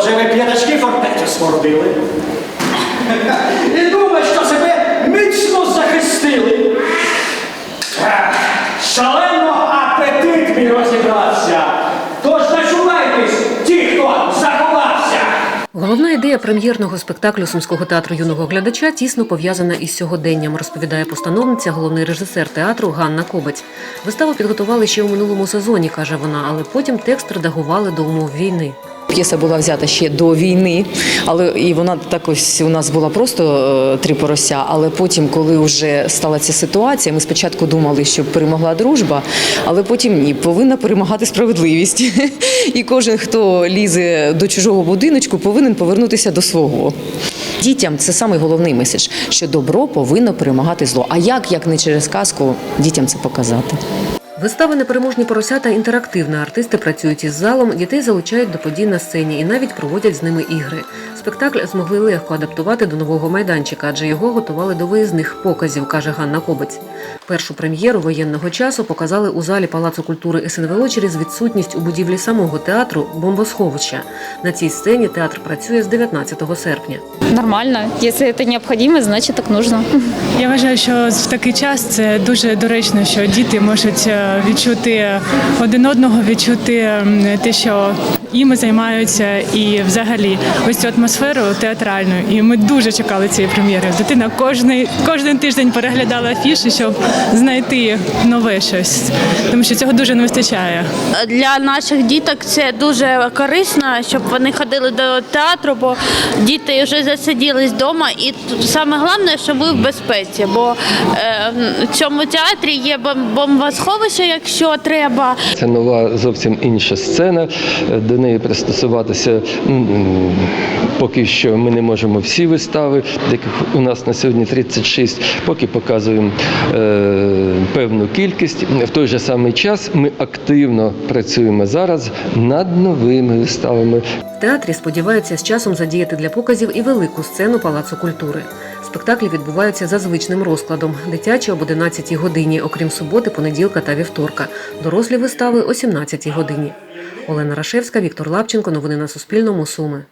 Схоже, ви п'ятачки фортецю спорудили. І думаєш, що себе міцно захистили. Шалено апетит мій розібрався. Тож начувайтесь, ті, хто заховався. Головна ідея прем'єрного спектаклю Сумського театру юного глядача тісно пов'язана із сьогоденням, розповідає постановниця, головний режисер театру Ганна Кобець. Виставу підготували ще у минулому сезоні, каже вона, але потім текст редагували до умов війни. П'єса була взята ще до війни, але і вона так ось у нас була просто е, три порося. Але потім, коли вже стала ця ситуація, ми спочатку думали, що перемогла дружба, але потім ні, повинна перемагати справедливість. І кожен, хто лізе до чужого будиночку, повинен повернутися до свого. Дітям це самий головний меседж, що добро повинно перемагати зло. А як, як не через казку, дітям це показати? Вистава Непереможні поросята інтерактивна. Артисти працюють із залом, дітей залучають до подій на сцені і навіть проводять з ними ігри. Спектакль змогли легко адаптувати до нового майданчика, адже його готували до виїзних показів, каже Ганна Кобець. Першу прем'єру воєнного часу показали у залі Палацу культури СНВО через відсутність у будівлі самого театру бомбосховища. На цій сцені театр працює з 19 серпня. Нормально. Если это необходимо, значит так нужно. Я вважаю, що в такий час це дуже доречно, що діти можуть е, відчути один одного, відчути те, що іми займаються, і взагалі ось цю атмосферу театральну. І ми дуже чекали цієї прем'єри. Дитина кожний кожен тиждень переглядала афіші, щоб знайти нове щось, тому що цього дуже не вистачає. для наших діток це дуже корисно, щоб вони ходили до театру, бо діти вже засиділись вдома. І саме головне, щоб ви в безпеці, бо е, в цьому театрі є бом- бомбосховище, якщо треба. Це нова зовсім інша сцена. До неї пристосуватися поки що ми не можемо всі вистави, яких у нас на сьогодні 36, поки показуємо е, певну кількість. В той же самий час ми активно працюємо зараз над новими виставами. В театрі сподіваються з часом задіяти для показів і велику сцену Палацу культури. Спектаклі відбуваються за звичним розкладом. Дитячі об 11 годині, окрім суботи, понеділка та вівторка. Дорослі вистави о 17 годині. Олена Рашевська, Віктор Лапченко. Новини на Суспільному. Суми.